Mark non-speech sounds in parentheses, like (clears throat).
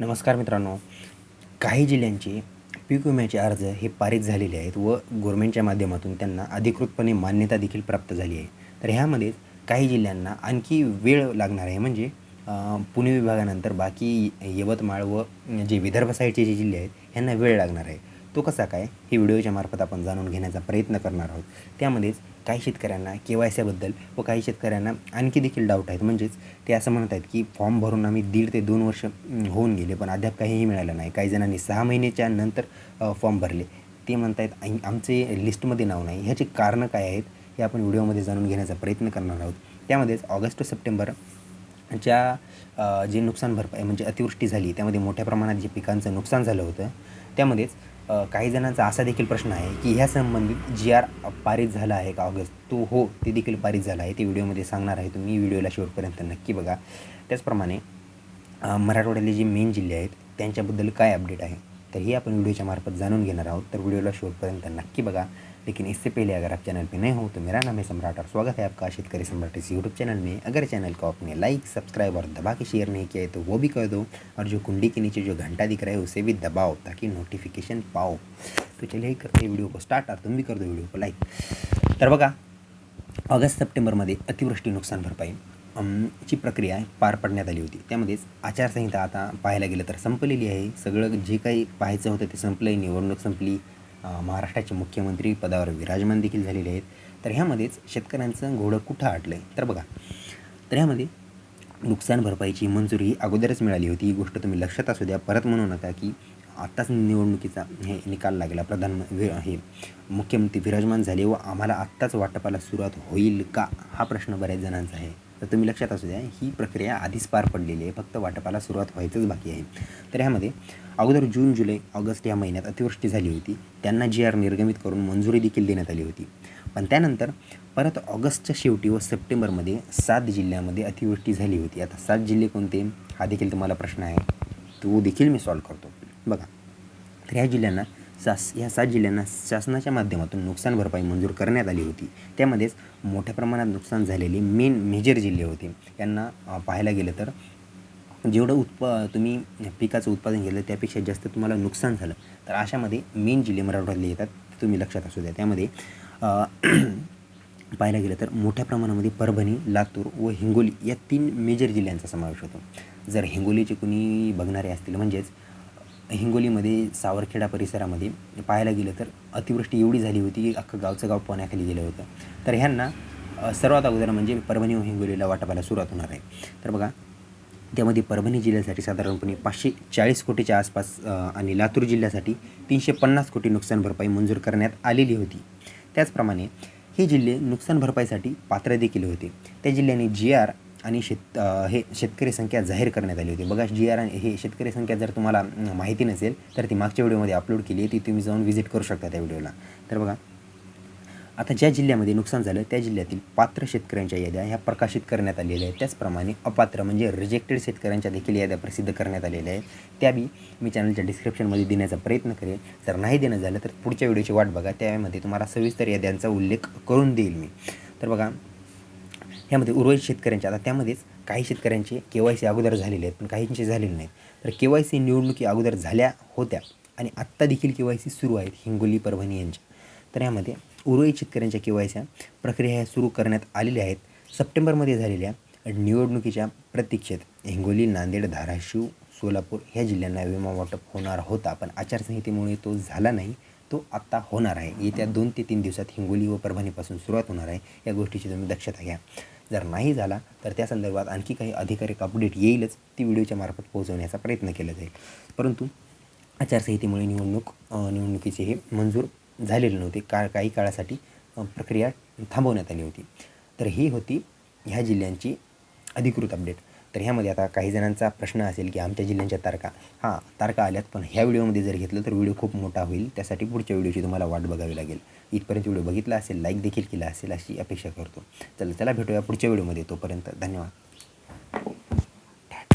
नमस्कार मित्रांनो. काही जिल्ह्यांचे पीक विम्याचे अर्ज हे पारित झालेले आहेत व गव्हर्मेंटच्या माध्यमातून त्यांना अधिकृतपणे मान्यता देखील प्राप्त झाली आहे. तर ह्यामध्ये काही जिल्ह्यांना आणखी वेळ लागणार आहे. म्हणजे पुणे विभागानंतर बाकी यवतमाळ व जे विदर्भ साईडचे जे जिल्हे आहेत ह्यांना वेळ लागणार आहे. तो कसा काय हे व्हिडिओच्या मार्फत आपण जाणून घेण्याचा प्रयत्न करणार आहोत. त्यामध्येच काही शेतकऱ्यांना के वाय सीबद्दल व काही शेतकऱ्यांना आणखी देखील डाऊट आहेत. म्हणजेच ते असं म्हणत आहेत की फॉर्म भरून आम्ही दीड ते दोन वर्ष होऊन गेले पण अद्याप काहीही मिळालं नाही. काही जणांनी सहा महिन्याच्या नंतर फॉर्म भरले. ते म्हणत आहेत आमचे लिस्टमध्ये नाव नाही. ह्याची कारणं काय आहेत हे आपण व्हिडिओमध्ये जाणून घेण्याचा प्रयत्न करणार आहोत. त्यामध्येच ऑगस्ट सप्टेंबर ज्या जे नुकसान भरपाई म्हणजे अतिवृष्टी झाली त्यामध्ये मोठ्या प्रमाणात जे पिकांचं नुकसान झालं होतं त्यामध्येच काही जणांचा असा देखील प्रश्न आहे की ह्या संबंधित जी आर पारित झाला आहे का ऑगस्ट? तो हो ते देखील पारित झाला आहे. ते व्हिडिओमध्ये सांगणार आहे. तुम्ही व्हिडिओला शेवटपर्यंत नक्की बघा. त्याचप्रमाणे अ, मराठवाड्यातले जे मेन जिल्हे आहेत त्यांच्याबद्दल काय अपडेट आहे? तर अपन वीडियो के मार्फत जाणून घेणार आहोत. तर वीडियोला शेवटपर्यंत नक्की बघा. लेकिन इससे पहले अगर आप चैनल पे नए हो तो मेरा नाम है सम्राट और स्वागत है आपका शेतकरी सम्राट इस यूट्यूब चैनल में. अगर चैनल को आपने लाइक सब्सक्राइब और दबा के शेयर नहीं किया है तो वो भी कर दो और जो कुंडी के नीचे जो घंटा दिख रहा है, उसे भी दबाओ ताकि नोटिफिकेशन पाओ। तो चलिए करते वीडियो को स्टार्ट और तुम भी कर दो वीडियो को लाईक तर बघा, ऑगस्ट सप्टेंबरमध्ये अतिवृष्टी नुकसान भरपाई. ची प्रक्रिया पार पाडण्यात आली होती. त्यामध्येच आचारसंहिता आता पाहायला गेलं तर संपलेली आहे. सगळं जे काही पाहायचं होतं ते संपलं आहे निवडणूक संपली. महाराष्ट्राचे मुख्यमंत्री पदावर विराजमान देखील झालेले आहेत. तर ह्यामध्येच शेतकऱ्यांचं घोडं कुठं आटलं आहे तर बघा तर ह्यामध्ये नुकसान भरपाईची मंजुरी ही अगोदरच मिळाली होती. ही गोष्ट तुम्ही लक्षात असू द्या. परत म्हणू नका की आत्ताच निवडणुकीचा हे निकाल लागला. प्रधान हे मुख्यमंत्री विराजमान झाले व आम्हाला आत्ताच वाटपाला सुरुवात होईल का? हा प्रश्न बऱ्याच जणांचा आहे. तर तुम्ही लक्षात असू द्या ही प्रक्रिया आधीच पार पडलेली आहे. फक्त वाटपाला सुरुवात व्हायचंच बाकी आहे. तर ह्यामध्ये अगोदर जून जुलै ऑगस्ट या महिन्यात अतिवृष्टी झाली होती. त्यांना जी आर निर्गमित करून मंजुरी देखील देण्यात आली होती. पण त्यानंतर परत ऑगस्टच्या शेवटी व सप्टेंबरमध्ये सात जिल्ह्यामध्ये अतिवृष्टी झाली होती. आता सात जिल्हे कोणते? हा देखील तुम्हाला प्रश्न आहे. तो देखील मी सॉल्व करतो. बघा. तर ह्या जिल्ह्यांना शास ह्या सात जिल्ह्यांना शासनाच्या माध्यमातून नुकसान भरपाई मंजूर करण्यात आली होती. त्यामध्येच मोठ्या प्रमाणात नुकसान झालेले मेन मेजर जिल्हे होते. यांना पाहायला गेलं तर जेवढं उत्प तुम्ही पिकाचं उत्पादन घेतलं त्यापेक्षा जास्त तुम्हाला नुकसान झालं. तर अशामध्ये मेन जिल्हे मराठवाड्यातले येतात तुम्ही लक्षात असू द्या. त्यामध्ये (clears throat) पाहायला गेलं तर मोठ्या प्रमाणामध्ये परभणी लातूर व हिंगोली या तीन मेजर जिल्ह्यांचा समावेश होतो. जर हिंगोलीचे कुणी बघणारे असतील म्हणजेच हिंगोलीमध्ये सावरखेडा परिसरामध्ये पाहायला गेलं तर अतिवृष्टी एवढी झाली होती की अख्खं गावचं गाव पाण्याखाली गेलं होतं. तर ह्यांना सर्वात अगोदर म्हणजे परभणी व हिंगोलीला वाटपाला सुरुवात होणार आहे. तर बघा त्यामध्ये परभणी जिल्ह्यासाठी साधारणपणे पाचशे चाळीस कोटीच्या आसपास आणि लातूर जिल्ह्यासाठी तीनशे पन्नास कोटी नुकसान भरपाई मंजूर करण्यात आलेली होती. त्याचप्रमाणे हे जिल्हे नुकसान भरपाईसाठी पात्र देखील होते. त्या जिल्ह्याने जी आर आणि शेत हे शेतकरी संख्या जाहीर करण्यात आली होती. बघा जी आर आणि हे शेतकरी संख्या जर तुम्हाला माहिती नसेल तर ती मागच्या व्हिडिओमध्ये अपलोड केली आहे. ती तुम्ही जाऊन व्हिजिट करू शकता त्या व्हिडिओला. तर बघा आता ज्या जिल्ह्यामध्ये नुकसान झालं त्या जिल्ह्यातील पात्र शेतकऱ्यांच्या याद्या ह्या प्रकाशित करण्यात आलेल्या आहेत. त्याचप्रमाणे अपात्र म्हणजे रिजेक्टेड शेतकऱ्यांच्या देखील याद्या प्रसिद्ध करण्यात आलेल्या आहेत. त्या बी मी चॅनलच्या डिस्क्रिप्शनमध्ये देण्याचा प्रयत्न करेन. जर नाही देणं झालं तर पुढच्या व्हिडिओची वाट बघा. त्यामध्ये तुम्हाला सविस्तर याद्यांचा उल्लेख करून देईल मी. तर बघा ह्यामध्ये उर्वरित शेतकऱ्यांच्या आता त्यामध्येच काही शेतकऱ्यांचे के वाय सी अगोदर झालेले आहेत पण काहींचे झालेले नाहीत. तर के वाय सी निवडणुकी अगोदर झाल्या होत्या आणि आत्ता देखील के वाय सी सुरू आहेत हिंगोली परभणी यांच्या. तर यामध्ये उर्वरित शेतकऱ्यांच्या के वाय सी प्रक्रिया ह्या सुरू करण्यात आलेल्या आहेत. सप्टेंबरमध्ये झालेल्या निवडणुकीच्या प्रतीक्षेत हिंगोली नांदेड धाराशिव सोलापूर ह्या जिल्ह्यांना विमा वाटप होणार होता. पण आचारसंहितेमुळे तो झाला नाही तो आत्ता होणार आहे. येत्या दोन ते तीन दिवसात हिंगोली व परभणीपासून सुरुवात होणार आहे. या गोष्टीची तुम्ही दक्षता घ्या. जर नाही झाला तर त्या संदर्भात आणखी काही अधिकारिक अपडेट येईलच. ती व्हिडिओच्या मार्फत पोहोचवण्याचा प्रयत्न केला जाईल. परंतु आचारसंहितेमुळे निवडणूक निवडणुकीचे हे मंजूर झालेले नव्हते. का काही काळासाठी प्रक्रिया थांबवण्यात आली होती. तर ही होती ह्या जिल्ह्यांची अधिकृत अपडेट तर ह्यामध्ये आता काही जणांचा प्रश्न असेल की आमच्या जिल्ह्यांच्या तारखा. हां तारखा आल्यात पण ह्या व्हिडिओमध्ये जर घेतलं तर व्हिडिओ खूप मोठा होईल. त्यासाठी पुढच्या व्हिडिओची तुम्हाला वाट बघावी लागेल. इथपर्यंत व्हिडिओ बघितला असेल लाईक देखील केला असेल अशी अपेक्षा करतो. चला चला भेटूया पुढच्या व्हिडिओमध्ये. तोपर्यंत धन्यवाद.